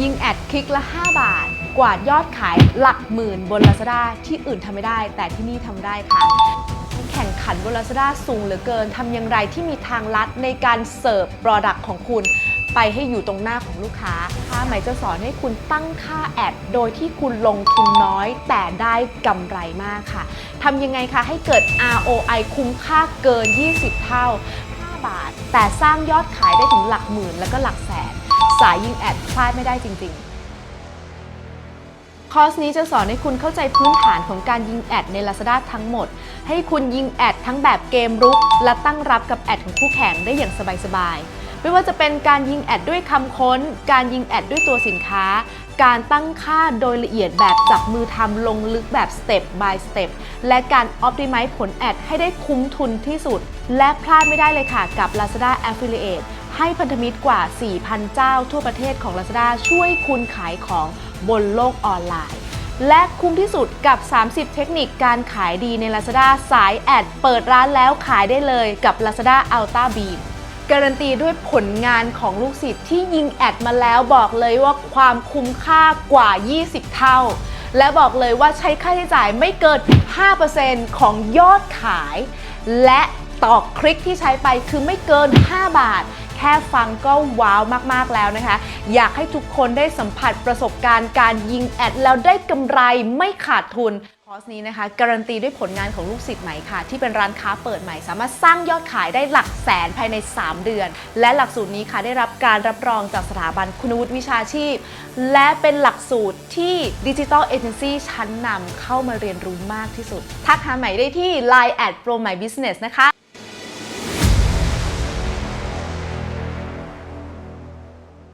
ยิงแอดคลิกละ 5 บาท กวาดยอดขายหลักหมื่นบน Lazada ที่อื่นทำไม่ได้ แต่ที่นี่ทำได้ค่ะ แข่งขันบน Lazada สูงเหลือเกินทำอย่างไรที่มีทางลัดในการเสิร์ฟ Product ของคุณ ไปให้อยู่ตรงหน้าของลูกค้าค่ะหมจะสอนให้คุณตั้งค่าแอด โดยที่คุณลงทุนน้อย แต่ได้กำไรมากค่ะทำยังไงคะให้เกิด ROI คุ้มค่าเกิน 20 เท่า 5 บาท แต่สร้างยอดขายได้ถึงหลักหมื่นแล้วก็หลักแสน สายยิงแอดพลาดไม่ได้จริงๆ คอร์สนี้จะสอนให้คุณเข้าใจพื้นฐานของการยิงแอดใน Lazada ทั้งหมด ให้คุณยิงแอดทั้งแบบเกมรุก และตั้งรับกับแอดของคู่แข่งได้อย่างสบายๆไม่ว่าจะเป็นการยิงแอดด้วยคำค้น การยิงแอดด้วยตัวสินค้า การตั้งค่าโดยละเอียดแบบจับมือทำลงลึกแบบ Step by Step และการ Optimize ผลแอดให้ได้คุ้มทุนที่สุด และพลาดไม่ได้เลยค่ะกับ Lazada Affiliate ให้พันธมิตรกว่า 4,000 เจ้าทั่วประเทศของ Lazada ช่วยคุณขายของบนโลกออนไลน์ และคุ้มที่สุดกับ 30 เทคนิคการขายดีใน Lazada สายแอด เปิดร้านแล้วขายได้เลยกับ Lazada Ultra Beam การันตีด้วยผลงานของลูกศิษย์ที่ยิงแอดมาแล้วบอกเลยว่าความคุ้มค่ากว่า 20 เท่า และบอกเลยว่าใช้ค่าใช้จ่ายไม่เกิน 5%ของยอดขาย และต่อคลิกที่ใช้ไปคือไม่เกิน 5 บาท แค่ฟังก็ว้าวมากๆแล้วนะคะ อยากให้ทุกคนได้สัมผัสประสบการณ์การยิงแอดแล้วได้กำไรไม่ขาดทุนคอร์สนี้นะคะ การันตีด้วยผลงานของลูกศิษย์ใหม่ค่ะ ที่เป็นร้านค้าเปิดใหม่ สามารถสร้างยอดขายได้หลักแสนภายใน 3 เดือน และหลักสูตรนี้ค่ะได้รับการรับรองจากสถาบันคุณวุฒิวิชาชีพ และเป็นหลักสูตรที่ดิจิ t a ลเอเจนซี่ชั้นนำเข้ามาเรียนรู้มากที่สุด ทักหาใหม่ได้ที่ Line at Pro My Business นะคะ